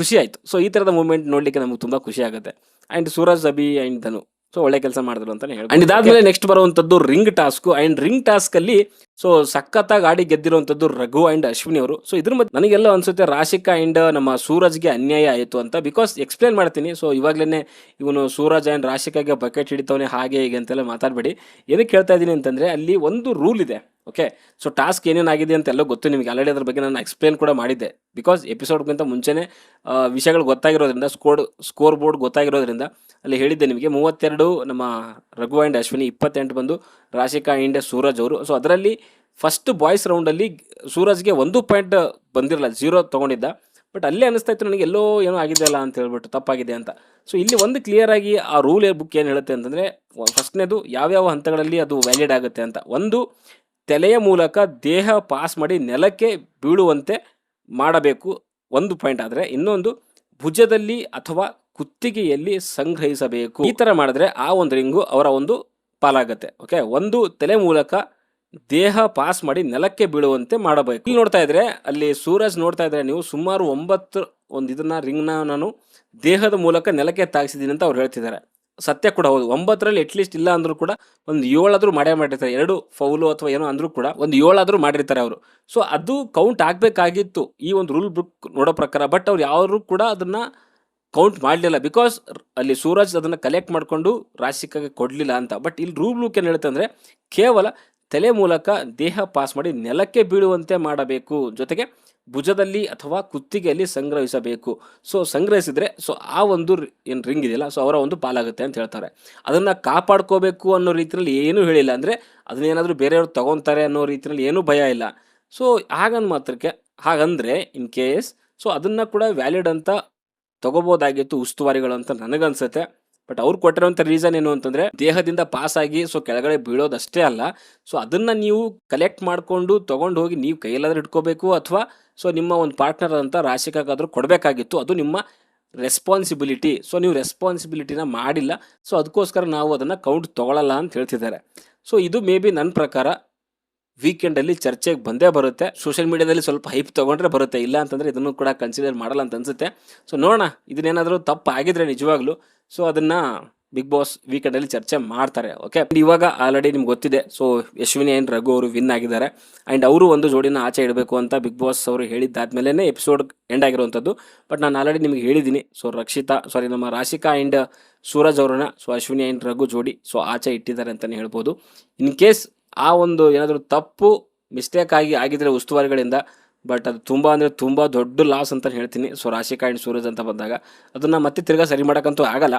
ಖುಷಿ ಆಯಿತು. ಸೊ ಈ ಥರದ ಮೂಮೆಂಟ್ ನೋಡಲಿಕ್ಕೆ ನಮಗೆ ತುಂಬ ಖುಷಿ ಆಗುತ್ತೆ. And Suraj Abhi and Dhanu. So ಒಳ್ಳೆ ಕೆಲಸ ಮಾಡಿದ್ರು ಅಂತಾನೆ ಹೇಳಿ ಅಂಡ್ ಇದಾದ್ಮೇಲೆ ನೆಕ್ಸ್ಟ್ ಬರುವಂತದ್ದು ring task and ring task ಅಲ್ಲಿ ಸೊ ಸಖತ್ತಾಗಿ ಆಡಿ ಗೆದ್ದಿರುವಂತದ್ದು ರಘು ಅಂಡ್ ಅಶ್ವಿನಿ ಅವರು. ಸೊ ಇದ್ರ ಮತ್ತೆ ನನಗೆಲ್ಲ ಅನ್ಸುತ್ತೆ ರಾಶಿಕಾ ಅಂಡ್ ನಮ್ಮ ಸೂರಜ್ಗೆ ಅನ್ಯಾಯ ಆಯಿತು ಅಂತ. ಬಿಕಾಸ್ ಎಕ್ಸ್ಪ್ಲೇನ್ ಮಾಡ್ತೀನಿ. ಸೊ ಇವಾಗ್ಲೇ ಇವನು ಸೂರಜ್ ಅಂಡ್ ರಾಶಿಕಾಗೆ ಬಕೆಟ್ ಹಿಡಿತವನೆ ಹಾಗೆ ಹೀಗೆ ಅಂತೆಲ್ಲ ಮಾತಾಡಬೇಡಿ. ಏನಕ್ಕೆ ಹೇಳ್ತಾ ಇದ್ದೀನಿ ಅಂತಂದ್ರೆ ಅಲ್ಲಿ ಒಂದು ರೂಲ್ ಇದೆ. ಓಕೆ ಸೊ ಟಾಸ್ಕ್ ಏನೇನಾಗಿದೆ ಅಂತ ಎಲ್ಲ ಗೊತ್ತು ನಿಮಗೆ. ಆಲ್ರೆಡಿ ಅದ್ರ ಬಗ್ಗೆ ನಾನು ಎಕ್ಸ್ಪ್ಲೇನ್ ಕೂಡ ಮಾಡಿದ್ದೆ. ಬಿಕಾಸ್ ಎಪಿಸೋಡ್ಗಿಂತ ಮುಂಚೆನೇ ವಿಷಯಗಳು ಗೊತ್ತಾಗಿರೋದ್ರಿಂದ ಸ್ಕೋರ್ ಸ್ಕೋರ್ ಬೋರ್ಡ್ ಗೊತ್ತಾಗಿರೋದ್ರಿಂದ ಅಲ್ಲಿ ಹೇಳಿದ್ದೆ ನಿಮಗೆ. ಮೂವತ್ತೆರಡು ನಮ್ಮ ರಘು ಆ್ಯಂಡ್ ಅಶ್ವಿನಿ, ಇಪ್ಪತ್ತೆಂಟು ಬಂದು ರಾಶಿಕಾ ಆ್ಯಂಡ್ ಸೂರಜ್ ಅವರು. ಸೊ ಅದರಲ್ಲಿ ಫಸ್ಟ್ ಬಾಯ್ಸ್ ರೌಂಡಲ್ಲಿ ಸೂರಜ್ಗೆ ಒಂದು ಪಾಯಿಂಟ್ ಬಂದಿರಲ್ಲ ಜೀರೋ ತೊಗೊಂಡಿದ್ದ. ಬಟ್ ಅಲ್ಲೇ ಅನಿಸ್ತಾ ಇತ್ತು ನನಗೆ, ಎಲ್ಲೋ ಏನೋ ಆಗಿದೆಯಲ್ಲ ಅಂತ ಹೇಳ್ಬಿಟ್ಟು ತಪ್ಪಾಗಿದೆ ಅಂತ. ಸೊ ಇಲ್ಲಿ ಒಂದು ಕ್ಲಿಯರ್ ಆಗಿ ಆ ರೂಲ್ ಬುಕ್ ಏನು ಹೇಳುತ್ತೆ ಅಂತಂದರೆ ಫಸ್ಟ್ನೇದು ಯಾವ್ಯಾವ ಹಂತಗಳಲ್ಲಿ ಅದು ವ್ಯಾಲಿಡ್ ಆಗುತ್ತೆ ಅಂತ. ಒಂದು ತಲೆಯ ಮೂಲಕ ದೇಹ ಪಾಸ್ ಮಾಡಿ ನೆಲಕ್ಕೆ ಬೀಳುವಂತೆ ಮಾಡಬೇಕು. ಒಂದು ಪಾಯಿಂಟ್ ಆದರೆ ಇನ್ನೊಂದು ಭುಜದಲ್ಲಿ ಅಥವಾ ಕುತ್ತಿಗೆಯಲ್ಲಿ ಸಂಗ್ರಹಿಸಬೇಕು. ಈ ಥರ ಮಾಡಿದ್ರೆ ಆ ಒಂದು ರಿಂಗು ಅವರ ಒಂದು ಪಾಲಾಗತ್ತೆ. ಓಕೆ ಒಂದು ತಲೆ ಮೂಲಕ ದೇಹ ಪಾಸ್ ಮಾಡಿ ನೆಲಕ್ಕೆ ಬೀಳುವಂತೆ ಮಾಡಬೇಕು. ಇಲ್ಲಿ ನೋಡ್ತಾ ಇದ್ರೆ, ಅಲ್ಲಿ ಸೂರಜ್ ನೋಡ್ತಾ ಇದ್ರೆ, ನೀವು ಸುಮಾರು ಒಂಬತ್ತು ಒಂದು ಇದನ್ನ ರಿಂಗ್ನ ನಾನು ದೇಹದ ಮೂಲಕ ನೆಲಕ್ಕೆ ತಾಗಿಸಿದ್ದೀನಿ ಅಂತ ಅವ್ರು ಹೇಳ್ತಿದ್ದಾರೆ. ಸತ್ಯ ಕೂಡ ಹೌದು. ಒಂಬತ್ತರಲ್ಲಿ ಅಟ್ಲೀಸ್ಟ್ ಇಲ್ಲ ಅಂದರೂ ಕೂಡ ಒಂದು ಏಳಾದರೂ ಮಾಡೇ ಮಾಡಿರ್ತಾರೆ. ಎರಡು ಫೌಲು ಅಥವಾ ಏನೋ ಅಂದರೂ ಕೂಡ ಒಂದು ಏಳಾದರೂ ಮಾಡಿರ್ತಾರೆ ಅವರು. ಸೊ ಅದು ಕೌಂಟ್ ಆಗಬೇಕಾಗಿತ್ತು ಈ ಒಂದು ರೂಲ್ ಬುಕ್ ನೋಡೋ ಪ್ರಕಾರ. ಬಟ್ ಅವ್ರು ಯಾರು ಕೂಡ ಅದನ್ನು ಕೌಂಟ್ ಮಾಡಲಿಲ್ಲ ಬಿಕಾಸ್ ಅಲ್ಲಿ ಸೂರಜ್ ಅದನ್ನು ಕಲೆಕ್ಟ್ ಮಾಡಿಕೊಂಡು ರಾಶಿಕಾಗೆ ಕೊಡಲಿಲ್ಲ ಅಂತ. ಬಟ್ ಇಲ್ಲಿ ರೂಲ್ ಬುಕ್ ಏನು ಹೇಳುತ್ತೆ ಅಂದರೆ ಕೇವಲ ತಲೆ ಮೂಲಕ ದೇಹ ಪಾಸ್ ಮಾಡಿ ನೆಲಕ್ಕೆ ಬೀಳುವಂತೆ ಮಾಡಬೇಕು. ಜೊತೆಗೆ ಭುಜದಲ್ಲಿ ಅಥವಾ ಕುತ್ತಿಗೆಯಲ್ಲಿ ಸಂಗ್ರಹಿಸಬೇಕು. ಸೊ ಸಂಗ್ರಹಿಸಿದರೆ ಸೊ ಆ ಒಂದು ಏನು ರಿಂಗ್ ಇದೆಯಲ್ಲ ಸೊ ಅವರ ಒಂದು ಪಾಲಾಗುತ್ತೆ ಅಂತ ಹೇಳ್ತಾರೆ. ಅದನ್ನು ಕಾಪಾಡ್ಕೋಬೇಕು ಅನ್ನೋ ರೀತಿಯಲ್ಲಿ ಏನೂ ಹೇಳಿಲ್ಲ ಅಂದರೆ ಅದನ್ನೇನಾದರೂ ಬೇರೆಯವರು ತಗೊತಾರೆ ಅನ್ನೋ ರೀತಿಯಲ್ಲಿ ಏನೂ ಭಯ ಇಲ್ಲ. ಸೊ ಹಾಗಂದು ಮಾತ್ರಕ್ಕೆ, ಹಾಗಂದರೆ ಇನ್ ಕೇಸ್ ಸೊ ಅದನ್ನು ಕೂಡ ವ್ಯಾಲಿಡ್ ಅಂತ ತಗೋಬೋದಾಗಿತ್ತು ಉಸ್ತುವಾರಿಗಳು ಅಂತ ನನಗನ್ಸುತ್ತೆ. ಬಟ್ ಅವ್ರು ಕೊಟ್ಟಿರೋಂಥ ರೀಸನ್ ಏನು ಅಂತಂದ್ರೆ ದೇಹದಿಂದ ಪಾಸ್ ಆಗಿ ಸೊ ಕೆಳಗಡೆ ಬೀಳೋದಷ್ಟೇ ಅಲ್ಲ. ಸೊ ಅದನ್ನ ನೀವು ಕಲೆಕ್ಟ್ ಮಾಡಿಕೊಂಡು ತಗೊಂಡು ಹೋಗಿ ನೀವು ಕೈಯಲ್ಲಾದ್ರೂ ಇಟ್ಕೋಬೇಕು ಅಥವಾ ಸೊ ನಿಮ್ಮ ಒಂದು ಪಾರ್ಟ್ನರ್ ಅಂತ ರಾಶಿಕಾಗಾದ್ರೂ ಕೊಡಬೇಕಾಗಿತ್ತು. ಅದು ನಿಮ್ಮ ರೆಸ್ಪಾನ್ಸಿಬಿಲಿಟಿ ಸೊ ನೀವು ರೆಸ್ಪಾನ್ಸಿಬಿಲಿಟಿನ ಮಾಡಿಲ್ಲ. ಸೊ ಅದಕ್ಕೋಸ್ಕರ ನಾವು ಅದನ್ನು ಕೌಂಟ್ ತೊಗೊಳಲ್ಲ ಅಂತ ಹೇಳ್ತಿದ್ದಾರೆ. ಸೊ ಇದು ಮೇ ಬಿ ನನ್ನ ಪ್ರಕಾರ ವೀಕೆಂಡಲ್ಲಿ ಚರ್ಚೆಗೆ ಬಂದೇ ಬರುತ್ತೆ. ಸೋಷಿಯಲ್ ಮೀಡಿಯಾದಲ್ಲಿ ಸ್ವಲ್ಪ ಹೈಪ್ ತೊಗೊಂಡ್ರೆ ಬರುತ್ತೆ. ಇಲ್ಲ ಅಂತಂದರೆ ಇದನ್ನು ಕೂಡ ಕನ್ಸಿಡರ್ ಮಾಡಲ್ಲ ಅಂತ ಅನ್ಸುತ್ತೆ. ಸೊ ನೋಡೋಣ. ಇದನ್ನೇನಾದರೂ ತಪ್ಪು ಆಗಿದ್ರೆ ನಿಜವಾಗ್ಲೂ ಸೊ ಅದನ್ನು ಬಿಗ್ ಬಾಸ್ ವೀಕೆಂಡಲ್ಲಿ ಚರ್ಚೆ ಮಾಡ್ತಾರೆ ಓಕೆ ಇವಾಗ ಆಲ್ರೆಡಿ ನಿಮ್ಗೆ ಗೊತ್ತಿದೆ ಸೊ ಯಶ್ವಿನಿ ಆ್ಯಂಡ್ ರಘು ಅವರು ವಿನ್ ಆಗಿದ್ದಾರೆ. ಆ್ಯಂಡ್ ಅವರು ಒಂದು ಜೋಡಿನ ಆಚೆ ಇಡಬೇಕು ಅಂತ ಬಿಗ್ ಬಾಸ್ ಅವರು ಹೇಳಿದ್ದಾದ್ಮೇಲೆ ಎಪಿಸೋಡ್ ಎಂಡ್ ಆಗಿರುವಂಥದ್ದು. ಬಟ್ ನಾನು ಆಲ್ರೆಡಿ ನಿಮ್ಗೆ ಹೇಳಿದ್ದೀನಿ ಸೊ ರಕ್ಷಿತಾ ಸಾರಿ ನಮ್ಮ ರಾಶಿಕಾ ಆ್ಯಂಡ್ ಸೂರಜ್ ಅವ್ರನ್ನ ಸೊ ಅಶ್ವಿನಿ ಅಂಡ್ ರಘು ಜೋಡಿ ಸೊ ಆಚೆ ಇಟ್ಟಿದ್ದಾರೆ ಅಂತಲೇ ಹೇಳ್ಬೋದು. ಇನ್ ಕೇಸ್ ಆ ಒಂದು ಏನಾದರೂ ತಪ್ಪು ಮಿಸ್ಟೇಕ್ ಆಗಿ ಆಗಿದ್ರೆ ಉಸ್ತುವಾರಿಗಳಿಂದ ಬಟ್ ಅದು ತುಂಬ ಅಂದರೆ ತುಂಬ ದೊಡ್ಡ ಲಾಸ್ ಅಂತ ಹೇಳ್ತೀನಿ. ಸೊ ರಾಶಿಕಾ ಸೂರ್ಯ ಅಂತ ಬಂದಾಗ ಅದನ್ನು ಮತ್ತೆ ತಿರ್ಗಾ ಸರಿ ಮಾಡೋಕ್ಕಂತೂ ಆಗಲ್ಲ.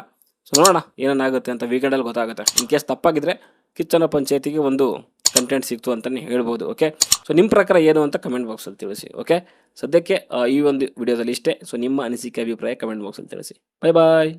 ಸೊ ನೋಡೋಣ ಏನೇನಾಗುತ್ತೆ ಅಂತ ವೀಕೆಂಡಲ್ಲಿ ಗೊತ್ತಾಗುತ್ತೆ. ಇನ್ ಕೇಸ್ ತಪ್ಪಾಗಿದ್ರೆ ಕಿಚ್ಚನ ಪಂಚಾಯತಿಗೆ ಒಂದು ಕಂಟೆಂಟ್ ಸಿಕ್ತು ಅಂತಲೇ ಹೇಳ್ಬೋದು ಓಕೆ ಸೊ ನಿಮ್ಮ ಪ್ರಕಾರ ಏನು ಅಂತ ಕಮೆಂಟ್ ಬಾಕ್ಸಲ್ಲಿ ತಿಳಿಸಿ ಓಕೆ ಸದ್ಯಕ್ಕೆ ಈ ಒಂದು ವಿಡಿಯೋದಲ್ಲಿ ಇಷ್ಟೇ. ಸೊ ನಿಮ್ಮ ಅನಿಸಿಕೆ, ಅಭಿಪ್ರಾಯ ಕಮೆಂಟ್ ಬಾಕ್ಸಲ್ಲಿ ತಿಳಿಸಿ. ಬಾಯ್ ಬಾಯ್